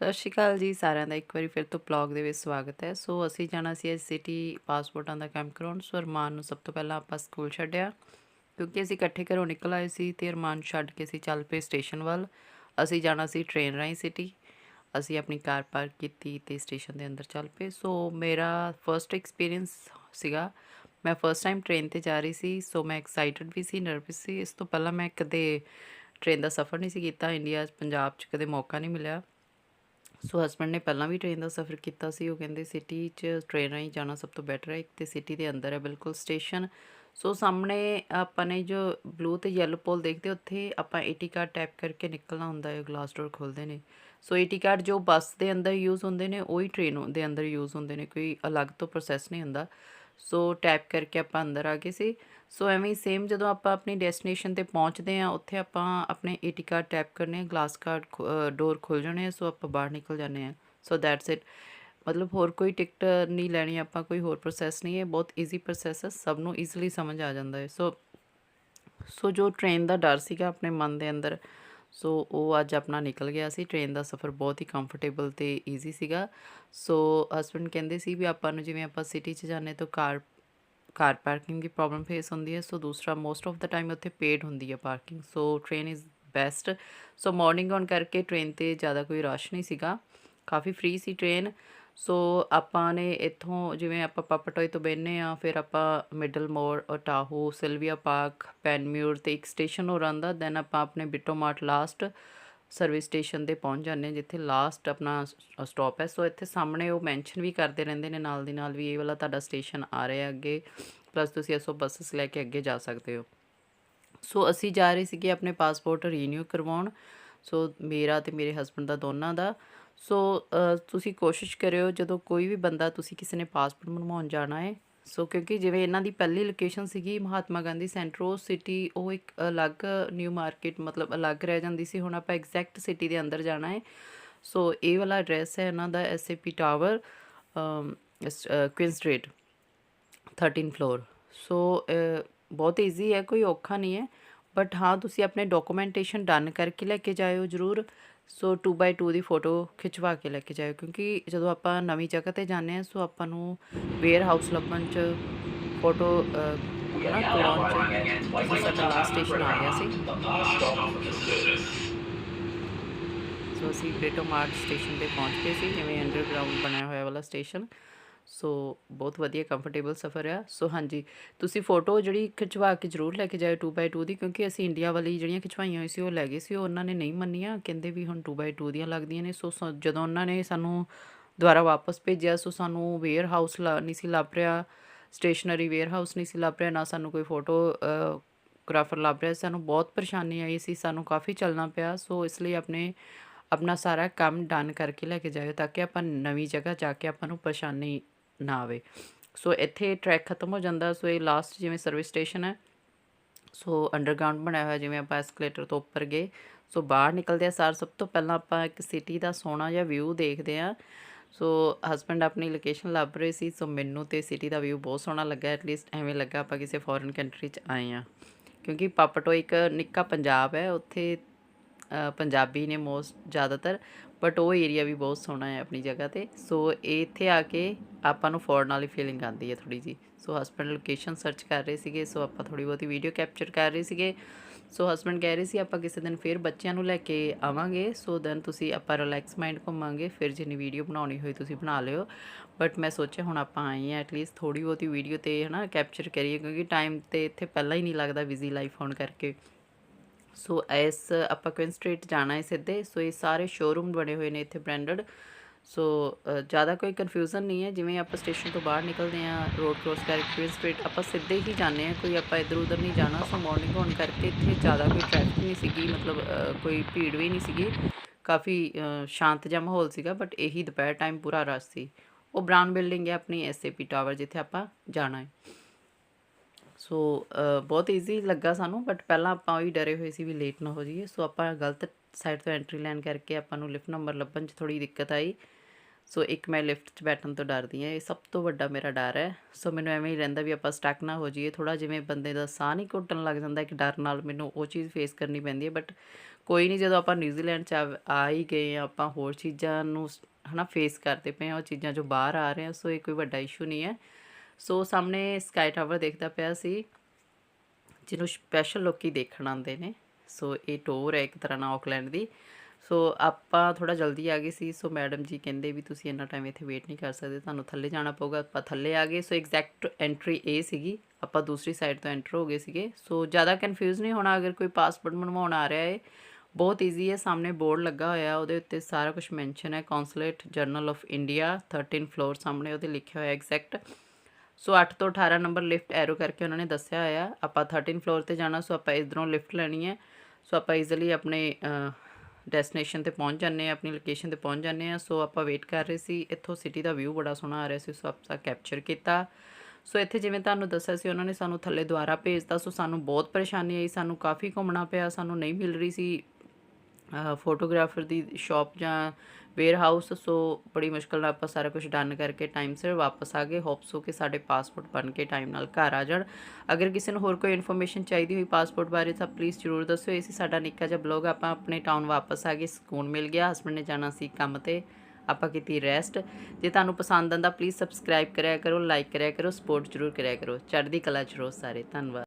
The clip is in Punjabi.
ਸਤਿ ਸ਼੍ਰੀ ਅਕਾਲ ਜੀ ਸਾਰਿਆਂ ਦਾ। ਇੱਕ ਵਾਰੀ ਫਿਰ ਤੋਂ ਬਲੌਗ ਦੇ ਵਿੱਚ ਸਵਾਗਤ ਹੈ। ਸੋ ਅਸੀਂ ਜਾਣਾ ਸੀ ਅੱਜ ਸਿਟੀ ਪਾਸਪੋਰਟਾਂ ਦਾ ਕੈਂਪ ਕਰਾਉਣ। ਸੋ ਅਰਮਾਨ ਨੂੰ ਸਭ ਤੋਂ ਪਹਿਲਾਂ ਆਪਾਂ ਸਕੂਲ ਛੱਡਿਆ, ਕਿਉਂਕਿ ਅਸੀਂ ਇਕੱਠੇ ਘਰੋਂ ਨਿਕਲ ਆਏ ਸੀ ਤੇ ਅਰਮਾਨ ਛੱਡ ਕੇ ਅਸੀਂ ਚੱਲ ਪਏ ਸਟੇਸ਼ਨ ਵੱਲ। ਅਸੀਂ ਜਾਣਾ ਸੀ ਟ੍ਰੇਨ ਰਾਹੀਂ ਸਿਟੀ ਅਸੀਂ ਆਪਣੀ ਕਾਰ ਪਾਰਕ ਕੀਤੀ ਤੇ ਸਟੇਸ਼ਨ ਦੇ ਅੰਦਰ ਚੱਲ ਪਏ। ਸੋ ਮੇਰਾ ਫਰਸਟ ਐਕਸਪੀਰੀਅੰਸ ਸੀਗਾ। ਮੈਂ ਫਰਸਟ ਟਾਈਮ ਟ੍ਰੇਨ ਤੇ ਜਾ ਰਹੀ ਸੀ, ਸੋ ਮੈਂ ਐਕਸਾਈਟਡ ਵੀ ਸੀ ਨਰਵਸ ਸੀ। ਇਸ ਤੋਂ ਪਹਿਲਾਂ ਮੈਂ ਕਦੇ ਟ੍ਰੇਨ ਦਾ ਸਫ਼ਰ ਨਹੀਂ ਸੀ ਕੀਤਾ। ਇੰਡੀਆ, ਪੰਜਾਬ 'ਚ ਕਦੇ ਮੌਕਾ ਨਹੀਂ ਮਿਲਿਆ। ਸੋ ਹਸਬੰਡ ਨੇ ਪਹਿਲਾਂ ਵੀ ਟ੍ਰੇਨ ਦਾ ਸਫ਼ਰ ਕੀਤਾ ਸੀ, ਉਹ ਕਹਿੰਦੇ ਸਿਟੀ 'ਚ ਟ੍ਰੇਨ ਰਾਹੀਂ ਜਾਣਾ ਸਭ ਤੋਂ ਬੈਟਰ ਹੈ, ਇੱਕ ਤੇ ਸਿਟੀ ਦੇ ਅੰਦਰ ਹੈ ਬਿਲਕੁਲ ਸਟੇਸ਼ਨ ਸੋ ਸਾਹਮਣੇ ਆਪਾਂ ਨੇ ਜੋ ਬਲੂ ਤੇ ਯੈਲੋ ਪੋਲ ਦੇਖਦੇ ਉੱਥੇ ਆਪਾਂ ਏਟੀ ਕਾਰਡ ਟੈਪ ਕਰਕੇ ਨਿਕਲਣਾ ਹੁੰਦਾ ਹੈ ਗਲਾਸ ਡੋਰ ਖੋਲਦੇ ਨੇ। ਸੋ ਏਟੀ ਕਾਰਡ ਜੋ ਬੱਸ ਦੇ ਅੰਦਰ ਯੂਜ਼ ਹੁੰਦੇ ਨੇ, ਉਹੀ ਟ੍ਰੇਨ ਦੇ ਅੰਦਰ ਯੂਜ਼ ਹੁੰਦੇ ਨੇ, ਕੋਈ ਅਲੱਗ ਤੋਂ ਪ੍ਰੋਸੈਸ ਨਹੀਂ ਹੁੰਦਾ। ਸੋ ਟੈਪ ਕਰਕੇ ਆਪਾਂ ਅੰਦਰ ਆ ਗਏ ਸੀ। ਸੋ ਐਵੇਂ ਹੀ ਸੇਮ ਜਦੋਂ ਆਪਾਂ ਆਪਣੀ ਡੈਸਟੀਨੇਸ਼ਨ ਤੇ ਪਹੁੰਚਦੇ ਆ ਉੱਥੇ ਆਪਾਂ ਆਪਣੇ ਏਟੀ ਕਾਰਡ ਟੈਪ ਕਰਨੇ ਆ ਗਲਾਸ ਕਾਰਡ ਡੋਰ ਖੁੱਲ ਜਾਣੇ ਆ, ਸੋ ਆਪਾਂ ਬਾਹਰ ਨਿਕਲ ਜਾਂਦੇ ਆ ਸੋ ਦੈਟਸ ਇਟ ਮਤਲਬ ਹੋਰ ਕੋਈ ਟਿਕਟ ਨਹੀਂ ਲੈਣੀ, ਆਪਾਂ ਕੋਈ ਹੋਰ ਪ੍ਰੋਸੈਸ ਨਹੀਂ ਹੈ, ਬਹੁਤ ਈਜ਼ੀ ਪ੍ਰੋਸੈਸ ਹੈ ਸਭ ਨੂੰ ਈਜ਼ੀਲੀ ਸਮਝ ਆ ਜਾਂਦਾ ਹੈ। ਸੋ ਸੋ ਜੋ ਟ੍ਰੇਨ ਦਾ ਡਰ ਸੀਗਾ ਆਪਣੇ ਮਨ ਦੇ ਅੰਦਰ ਸੋ ਉਹ ਅੱਜ ਆਪਣਾ ਨਿਕਲ ਗਿਆ ਸੀ। ਟ੍ਰੇਨ ਦਾ ਸਫ਼ਰ ਬਹੁਤ ਹੀ ਕੰਫਰਟੇਬਲ ਤੇ ਈਜ਼ੀ ਸੀਗਾ। ਸੋ ਹਸਬੰਡ ਕਹਿੰਦੇ ਸੀ ਵੀ ਆਪਾਂ ਨੂੰ ਜਿਵੇਂ ਆਪਾਂ ਸਿਟੀ 'ਚ ਜਾਂਦੇ ਤਾਂ ਕਾਰ ਕਾਰ ਪਾਰਕਿੰਗ ਦੀ ਪ੍ਰੋਬਲਮ ਫੇਸ ਹੁੰਦੀ ਹੈ। ਸੋ ਦੂਸਰਾ ਮੋਸਟ ਆਫ ਦਾ ਟਾਈਮ ਉੱਥੇ ਪੇਡ ਹੁੰਦੀ ਹੈ parking so train is best so morning on ਕਰਕੇ ਟ੍ਰੇਨ ਤੇ ਜ਼ਿਆਦਾ ਕੋਈ ਰਸ਼ ਨਹੀਂ ਸੀਗਾ। ਕਾਫੀ ਫ੍ਰੀ ਸੀ ਟ੍ਰੇਨ ਸੋ ਆਪਾਂ ਨੇ ਇੱਥੋਂ ਜਿਵੇਂ ਆਪਾਂ ਪਾਪਟੋਏ ਤੋਂ ਬਹਿਨੇ ਆ ਫਿਰ ਆਪਾਂ ਮਿਡਲ ਮੋਰ ਟਾਹੂ ਸਿਲਵੀਆ ਪਾਰਕ, ਪੈਨਮਿਊਰ ਤੇ ਇੱਕ ਸਟੇਸ਼ਨ ਹੋਰ ਆਉਂਦਾ ਦੈਨ ਆਪਾਂ ਆਪਣੇ ਬਿਟੋਮਾਰਟ ਲਾਸਟ ਸਰਵਿਸ ਸਟੇਸ਼ਨ ਤੇ ਪਹੁੰਚ ਜਾਂਦੇ ਹਾਂ, ਜਿੱਥੇ ਲਾਸਟ ਆਪਣਾ ਸਟਾਪ ਹੈ। ਸੋ ਇੱਥੇ ਸਾਹਮਣੇ ਉਹ ਮੈਂਸ਼ਨ ਵੀ ਕਰਦੇ ਰਹਿੰਦੇ ਨੇ, ਨਾਲ ਦੀ ਨਾਲ ਵੀ ਇਹ ਵਾਲਾ ਤੁਹਾਡਾ ਸਟੇਸ਼ਨ ਆ ਰਿਹਾ ਅੱਗੇ ਪਲੱਸ ਤੁਸੀਂ ਇਸੋ ਬੱਸਸ ਲੈ ਕੇ ਅੱਗੇ ਜਾ ਸਕਦੇ ਹੋ। ਸੋ ਅਸੀਂ ਜਾ ਰਹੇ ਸੀਗੇ ਆਪਣੇ ਪਾਸਪੋਰਟ ਰੀਨਿਊ ਕਰਵਾਉਣ। ਸੋ ਮੇਰਾ ਤੇ ਮੇਰੇ ਹਸਬੰਡ ਦਾ ਦੋਨਾਂ ਦਾ। ਸੋ ਤੁਸੀਂ ਕੋਸ਼ਿਸ਼ ਕਰਿਓ ਜਦੋਂ ਕੋਈ ਵੀ ਬੰਦਾ ਤੁਸੀਂ ਕਿਸੇ ਨੇ ਪਾਸਪੋਰਟ ਬਣਵਾਉਣ ਜਾਣਾ ਹੈ। ਸੋ ਕਿਉਂਕਿ ਜਿਵੇਂ ਇਹਨਾਂ ਦੀ ਪਹਿਲੀ ਲੋਕੇਸ਼ਨ ਸੀਗੀ ਮਹਾਤਮਾ ਗਾਂਧੀ ਸੈਂਟਰੋ ਸਿਟੀ ਉਹ ਇੱਕ ਅਲੱਗ ਨਿਊ ਮਾਰਕੀਟ ਮਤਲਬ ਅਲੱਗ ਰਹਿ ਜਾਂਦੀ ਸੀ। ਹੁਣ ਆਪਾਂ ਐਗਜ਼ੈਕਟ ਸਿਟੀ ਦੇ ਅੰਦਰ ਜਾਣਾ ਹੈ। ਸੋ ਇਹ ਵਾਲਾ ਐਡਰੈਸ ਹੈ ਇਹਨਾਂ ਦਾ S A P tower Queen Street 13 floor so ਬਹੁਤ ਈਜ਼ੀ ਹੈ, ਕੋਈ ਔਖਾ ਨਹੀਂ ਹੈ। ਬਟ ਹਾਂ, ਤੁਸੀਂ ਆਪਣੇ ਡਾਕੂਮੈਂਟੇਸ਼ਨ ਡਨ ਕਰਕੇ ਲੈ ਕੇ ਜਾਇਓ ਜ਼ਰੂਰ। ਸੋ 2x2 ਦੀ ਫੋਟੋ ਖਿਚਵਾ ਕੇ ਲੈ ਕੇ ਜਾਇਓ, ਕਿਉਂਕਿ ਜਦੋਂ ਆਪਾਂ ਨਵੀਂ ਜਗ੍ਹਾ ਤੇ ਜਾਂਦੇ ਹਾਂ ਸੋ ਆਪਾਂ ਨੂੰ ਵੇਅਰ ਹਾਊਸ ਲੱਭਣ ਚ ਫੋਟੋ ਨਾ ਕਰਾਉਣ ਚ ਸੋ ਸਾਡਾ ਲਾਸਟ ਸਟੇਸ਼ਨ ਆ ਗਿਆ ਸੀ। ਸੋ ਅਸੀਂ ਬ੍ਰੇਟੋ ਮਾਰਟ ਸਟੇਸ਼ਨ ਤੇ ਪਹੁੰਚ ਗਏ ਸੀ, ਜਿਵੇਂ ਅੰਡਰਗਰਾਉਂਡ ਬਣਿਆ ਹੋਇਆ ਵਾਲਾ ਸਟੇਸ਼ਨ ਸੋ ਬਹੁਤ ਵਧੀਆ ਕੰਫਰਟੇਬਲ ਸਫ਼ਰ ਆ। ਸੋ ਹਾਂਜੀ, ਤੁਸੀਂ ਫੋਟੋ ਜਿਹੜੀ ਖਿਚਵਾ ਕੇ ਜ਼ਰੂਰ ਲੈ ਕੇ ਜਾਇਓ 2x2 ਦੀ, ਕਿਉਂਕਿ ਅਸੀਂ ਇੰਡੀਆ ਵਾਲੀ ਜਿਹੜੀਆਂ ਖਿਚਵਾਈਆਂ ਹੋਈ ਸੀ, ਉਹ ਲੈ ਗਏ ਸੀ, ਉਹ ਉਹਨਾਂ ਨੇ ਨਹੀਂ ਮੰਨੀਆਂ। ਕਹਿੰਦੇ ਵੀ ਹੁਣ 2x2 ਦੀਆਂ ਲੱਗਦੀਆਂ ਨੇ। ਸੋ ਸ- ਜਦੋਂ ਉਹਨਾਂ ਨੇ ਸਾਨੂੰ ਦੁਬਾਰਾ ਵਾਪਸ ਭੇਜਿਆ, ਸੋ ਸਾਨੂੰ ਵੇਅਰ ਹਾਊਸ ਨਹੀਂ ਸੀ ਲੱਭ ਰਿਹਾ ਸਟੇਸ਼ਨਰੀ ਵੇਅਰ ਹਾਊਸ ਨਹੀਂ ਸੀ ਲੱਭ ਰਿਹਾ, ਨਾ ਸਾਨੂੰ ਕੋਈ ਫੋਟੋ ਗ੍ਰਾਫਰ ਲੱਭ ਰਿਹਾ। ਸਾਨੂੰ ਬਹੁਤ ਪਰੇਸ਼ਾਨੀ ਆਈ ਸੀ, ਸਾਨੂੰ ਕਾਫੀ ਚੱਲਣਾ ਪਿਆ। ਸੋ ਇਸ ਲਈ ਆਪਣੇ, ਆਪਣਾ ਸਾਰਾ ਕੰਮ ਡਨ ਕਰਕੇ ਲੈ ਕੇ ਜਾਇਓ, ਤਾਂ ਕਿ ਆਪਾਂ ਨਵੀਂ ਜਗ੍ਹਾ ਜਾ ਕੇ ਆਪਾਂ ਨੂੰ ਪਰੇਸ਼ਾਨੀ ਨਾ ਆਵੇ। ਸੋ ਇੱਥੇ ਟਰੈਕ ਖਤਮ ਹੋ ਜਾਂਦਾ। ਸੋ ਇਹ ਲਾਸਟ ਜਿਵੇਂ ਸਰਵਿਸ ਸਟੇਸ਼ਨ ਹੈ। ਸੋ ਅੰਡਰਗਰਾਉਂਡ ਬਣਿਆ ਹੋਇਆ, ਜਿਵੇਂ ਆਪਾਂ ਐਸਕਲੇਟਰ ਤੋਂ ਉੱਪਰ ਗਏ। ਸੋ ਬਾਹਰ ਨਿਕਲਦੇ ਆ ਸਾਰ, ਸਭ ਤੋਂ ਪਹਿਲਾਂ ਆਪਾਂ ਇੱਕ ਸਿਟੀ ਦਾ ਸੋਹਣਾ ਜਿਹਾ ਵਿਊ ਦੇਖਦੇ ਆ। ਸੋ ਹਸਬੰਡ ਆਪਣੀ ਲੋਕੇਸ਼ਨ ਲੱਭ ਰਹੇ ਸੀ। ਸੋ ਮੈਨੂੰ ਤੇ ਸਿਟੀ ਦਾ ਵਿਊ ਬਹੁਤ ਸੋਹਣਾ ਲੱਗਾ। ਐਟਲੀਸਟ ਐਵੇਂ ਲੱਗਾ ਆਪਾਂ ਕਿਸੇ ਫੋਰਨ ਕੰਟਰੀ 'ਚ ਆਏ ਆ। ਕਿਉਂਕਿ ਪਾਪਟੋ ਇੱਕ ਨਿੱਕਾ ਪੰਜਾਬ ਹੈ। ਉੱਥੇ ਪੰਜਾਬੀ ਨੇ ਮੋਸਟ ਜ਼ਿਆਦਾਤਰ ਬਟ ਉਹ ਏਰੀਆ ਵੀ ਬਹੁਤ ਸੋਹਣਾ ਹੈ ਆਪਣੀ ਜਗ੍ਹਾ ਤੇ। ਸੋ ਇਹ ਇੱਥੇ ਆ ਕੇ ਆਪਾਂ ਨੂੰ ਫੋਰਨ ਵਾਲੀ ਫੀਲਿੰਗ ਆਉਂਦੀ ਹੈ ਥੋੜੀ ਜੀ ਸੋ ਹਸਬੰਡ ਲੋਕੇਸ਼ਨ ਸਰਚ ਕਰ ਰਹੇ ਸੀਗੇ। ਸੋ ਆਪਾਂ ਥੋੜੀ ਬਹੁਤੀ ਵੀਡੀਓ ਕੈਪਚਰ ਕਰ ਰਹੇ ਸੀਗੇ। ਸੋ ਹਸਬੰਡ ਕਹਿ ਰਹੇ ਸੀ, ਆਪਾਂ ਕਿਸੇ ਦਿਨ ਫਿਰ ਬੱਚਿਆਂ ਨੂੰ ਲੈ ਕੇ ਆਵਾਂਗੇ। ਸੋ ਦੈਨ ਤੁਸੀਂ ਆਪਾਂ ਰਿਲੈਕਸ ਮਾਈਂਡ ਘੁੰਮਾਂਗੇ। ਫਿਰ ਜਿੰਨੀ ਵੀਡੀਓ ਬਣਾਉਣੀ ਹੋਈ ਤੁਸੀਂ ਬਣਾ ਲਿਓ। ਬਟ ਮੈਂ ਸੋਚਿਆ ਹੁਣ ਆਪਾਂ ਆਏ ਆ ਐਟਲੀਸਟ ਥੋੜੀ ਬਹੁਤੀ ਵੀਡੀਓ ਤੇ ਹਨਾ ਕੈਪਚਰ ਕਰੀਏ। ਕਿਉਂਕਿ ਟਾਈਮ ਤੇ ਇੱਥੇ ਪਹਿਲਾਂ ਹੀ ਨਹੀਂ ਲੱਗਦਾ ਬਿਜ਼ੀ ਲਾਈਫ ਹੋਣ ਕਰਕੇ। ਸੋ ਇਸ ਆਪਾਂ ਕੁਇਨ ਸਟਰੀਟ ਜਾਣਾ ਹੈ ਸਿੱਧੇ ਸੋ ਇਹ ਸਾਰੇ ਸ਼ੋਰੂਮ ਬਣੇ ਹੋਏ ਨੇ ਇੱਥੇ ਬ੍ਰਾਂਡਡ ਸੋ ਜ਼ਿਆਦਾ ਕੋਈ ਕਨਫਿਊਜ਼ਨ ਨਹੀਂ ਹੈ ਜਿਵੇਂ ਆਪਾਂ ਸਟੇਸ਼ਨ ਤੋਂ ਬਾਹਰ ਨਿਕਲਦੇ ਆ ਰੋਡ ਕ੍ਰੋਸ ਕਰਕੇ ਕੁਇਨ ਸਟਰੀਟ ਆਪਾਂ ਸਿੱਧੇ ਹੀ ਜਾਂਦੇ ਆ ਕੋਈ ਆਪਾਂ ਇੱਧਰ ਉੱਧਰ ਨਹੀਂ ਜਾਣਾ ਸੋ ਮਾਰਨਿੰਗ ਹੋਣ ਕਰਕੇ ਇੱਥੇ ਜ਼ਿਆਦਾ ਕੋਈ ਟ੍ਰੈਫਿਕ ਨਹੀਂ ਸੀਗੀ ਮਤਲਬ ਕੋਈ ਭੀੜ ਵੀ ਨਹੀਂ ਸੀਗੀ ਕਾਫੀ ਸ਼ਾਂਤ ਜਿਹਾ ਮਾਹੌਲ ਸੀਗਾ ਬਟ ਇਹੀ ਦੁਪਹਿਰ ਟਾਈਮ ਪੂਰਾ ਰਸ਼ ਸੀ ਉਹ ਬ੍ਰਾਊਨ ਬਿਲਡਿੰਗ ਹੈ ਆਪਣੀ ਐਸਏਪੀ ਟਾਵਰ ਜਿੱਥੇ ਆਪਾਂ ਜਾਣਾ ਹੈ ਸੋ ਬਹੁਤ ਈਜ਼ੀ ਲੱਗਾ ਸਾਨੂੰ ਬਟ ਪਹਿਲਾਂ ਆਪਾਂ ਉਹੀ ਡਰੇ ਹੋਏ ਸੀ ਵੀ ਲੇਟ ਨਾ ਹੋ ਜਾਈਏ। ਸੋ ਆਪਾਂ ਗਲਤ ਸਾਈਡ ਤੋਂ ਐਂਟਰੀ ਲੈਣ ਕਰਕੇ ਆਪਾਂ ਨੂੰ ਲਿਫਟ ਨੰਬਰ ਲੱਭਣ 'ਚ ਥੋੜੀ ਦਿੱਕਤ ਆਈ। ਸੋ ਇੱਕ ਮੈਂ ਲਿਫਟ 'ਚ ਬੈਠਣ ਤੋਂ ਡਰਦੀ ਹਾਂ। ਇਹ ਸਭ ਤੋਂ ਵੱਡਾ ਮੇਰਾ ਡਰ ਹੈ। ਸੋ ਮੈਨੂੰ ਐਵੇਂ ਹੀ ਰਹਿੰਦਾ ਵੀ ਆਪਾਂ ਸਟਕ ਨਾ ਹੋ ਜਾਈਏ। ਥੋੜਾ ਜਿਵੇਂ ਬੰਦੇ ਦਾ ਸਾਹ ਨਹੀਂ ਘੁੱਟਣ ਲੱਗ ਜਾਂਦਾ ਇੱਕ ਡਰ ਨਾਲ ਮੈਨੂੰ ਉਹ ਚੀਜ਼ ਫੇਸ ਕਰਨੀ ਪੈਂਦੀ ਹੈ। ਬਟ ਕੋਈ ਨਹੀਂ ਜਦੋਂ ਆਪਾਂ ਨਿਊਜ਼ੀਲੈਂਡ 'ਚ ਆ- ਆ ਹੀ ਗਏ ਹਾਂ, ਆਪਾਂ ਹੋਰ ਚੀਜ਼ਾਂ ਨੂੰ ਸ- ਹਨਾ ਫੇਸ ਕਰਦੇ ਪਏ ਹਾਂ ਉਹ ਚੀਜ਼ਾਂ ਜੋ ਬਾਹਰ ਆ ਰਹੇ ਆ ਸੋ ਇਹ ਕੋਈ ਵੱਡਾ ਇਸ਼ੂ ਨਹੀਂ ਹੈ। ਸੋ ਸਾਹਮਣੇ ਸਕਾਈ ਟਾਵਰ ਦੇਖਦਾ ਪਿਆ ਸੀ, ਜਿਹਨੂੰ ਸਪੈਸ਼ਲ ਲੋਕੀ ਦੇਖਣ ਆਉਂਦੇ ਨੇ। ਸੋ ਇਹ ਟੂਰ ਹੈ ਇੱਕ ਤਰ੍ਹਾਂ ਨਾਲ ਆਕਲੈਂਡ ਦੀ। ਸੋ ਆਪਾਂ ਥੋੜਾ ਜਲਦੀ ਆ ਗਏ ਸੀ। ਸੋ ਮੈਡਮ ਜੀ ਕਹਿੰਦੇ ਵੀ ਤੁਸੀਂ ਇੰਨਾ ਟਾਈਮ ਇੱਥੇ ਵੇਟ ਨਹੀਂ ਕਰ ਸਕਦੇ, ਤੁਹਾਨੂੰ ਥੱਲੇ ਜਾਣਾ ਪਊਗਾ। ਆਪਾਂ ਥੱਲੇ ਆ ਗਏ। ਸੋ ਐਗਜ਼ੈਕਟ ਐਂਟਰੀ ਇਹ ਸੀਗੀ। ਆਪਾਂ ਦੂਸਰੀ ਸਾਈਡ ਤੋਂ ਐਂਟਰ ਹੋ ਗਏ ਸੀਗੇ। ਸੋ ਜ਼ਿਆਦਾ ਕਨਫਿਊਜ਼ ਨਹੀਂ ਹੋਣਾ ਅਗਰ ਕੋਈ ਪਾਸਪੋਰਟ ਬਣਵਾਉਣ ਆ ਰਿਹਾ ਹੈ। ਬਹੁਤ ਈਜ਼ੀ ਹੈ। ਸਾਹਮਣੇ ਬੋਰਡ ਲੱਗਾ ਹੋਇਆ। ਉਹਦੇ ਉੱਤੇ ਸਾਰਾ ਕੁਝ ਮੈਂਸ਼ਨ ਹੈ। Consulate general of India 13 floor ਸਾਹਮਣੇ ਉਹਦੇ ਲਿਖਿਆ ਹੋਇਆ ਐਗਜ਼ੈਕਟ ਸੋ 8 ਤੋਂ 18 ਨੰਬਰ ਲਿਫਟ ਐਰੋ ਕਰਕੇ ਉਹਨਾਂ ਨੇ ਦੱਸਿਆ ਹੋਇਆ, ਆਪਾਂ 13 ਫਲੋਰ ਤੇ ਜਾਣਾ, ਸੋ ਆਪਾਂ ਇਧਰੋਂ ਲਿਫਟ ਲੈਣੀ ਹੈ। ਸੋ ਆਪਾਂ ਈਜ਼ੀਲੀ ਆਪਣੇ ਡੈਸਟੀਨੇਸ਼ਨ ਤੇ ਪਹੁੰਚ ਜਾਂਦੇ ਆ ਆਪਣੀ ਲੋਕੇਸ਼ਨ ਤੇ ਪਹੁੰਚ ਜਾਂਦੇ ਆ ਸੋ ਆਪਾਂ ਵੇਟ ਕਰ ਰਹੇ ਸੀ, ਇੱਥੋਂ ਸਿਟੀ ਦਾ ਵਿਊ ਬੜਾ ਸੋਹਣਾ ਆ ਰਿਹਾ ਸੀ, ਸੋ ਆਪਾਂ ਕੈਪਚਰ ਕੀਤਾ। ਸੋ ਇੱਥੇ ਜਿਵੇਂ ਤੁਹਾਨੂੰ ਦੱਸਿਆ ਸੀ, ਉਹਨਾਂ ਨੇ ਸਾਨੂੰ ਥੱਲੇ ਦੁਆਰਾ ਭੇਜਤਾ। ਸੋ ਸਾਨੂੰ ਬਹੁਤ ਪਰੇਸ਼ਾਨੀ ਆਈ, ਸਾਨੂੰ ਕਾਫੀ ਘੁੰਮਣਾ ਪਿਆ, ਸਾਨੂੰ ਨਹੀਂ ਮਿਲ ਰਹੀ ਸੀ। ਫੋਟੋਗ੍ਰਾਫਰ ਦੀ ਸ਼ਾਪ ਜਾਂ ਵੇਅਰ ਹਾਊਸ ਸੋ ਬੜੀ ਮੁਸ਼ਕਲ ਨਾਲ ਆਪਾਂ ਸਾਰਾ ਕੁਝ ਡਨ ਕਰਕੇ ਟਾਈਮ ਸਿਰ ਵਾਪਸ ਆ ਗਏ। ਹੋਪਸ ਹੋ ਕਿ ਸਾਡੇ ਪਾਸਪੋਰਟ ਬਣ ਕੇ ਟਾਈਮ ਨਾਲ ਘਰ ਆ ਜਾਣ। ਅਗਰ ਕਿਸੇ ਨੂੰ ਹੋਰ ਕੋਈ ਇਨਫੋਰਮੇਸ਼ਨ ਚਾਹੀਦੀ ਹੋਈ ਪਾਸਪੋਰਟ ਬਾਰੇ, ਤਾਂ ਪਲੀਜ਼ ਜਰੂਰ ਦੱਸਿਓ। ਇਹ ਸੀ ਸਾਡਾ ਨਿੱਕਾ ਜਿਹਾ ਬਲੌਗ ਆਪਾਂ ਆਪਣੇ ਟਾਊਨ ਵਾਪਸ ਆ ਗਏ। ਸਕੂਨ ਮਿਲ ਗਿਆ। ਹਸਬੰਡ ਨੇ ਜਾਣਾ ਸੀ ਕੰਮ ਤੇ। ਆਪਾਂ ਕੀਤੀ ਰੈਸਟ ਜੇ ਤੁਹਾਨੂੰ ਪਸੰਦ ਆਂਦਾ ਪਲੀਜ਼ ਸਬਸਕ੍ਰਾਈਬ ਕਰਿਆ ਕਰੋ ਲਾਈਕ ਕਰਿਆ ਕਰੋ ਸਪੋਰਟ ਜਰੂਰ ਕਰਿਆ ਕਰੋ। ਚੜ੍ਹਦੀ ਕਲਾ ਚ ਰੋਜ਼ ਸਾਰੇ। ਧੰਨਵਾਦ।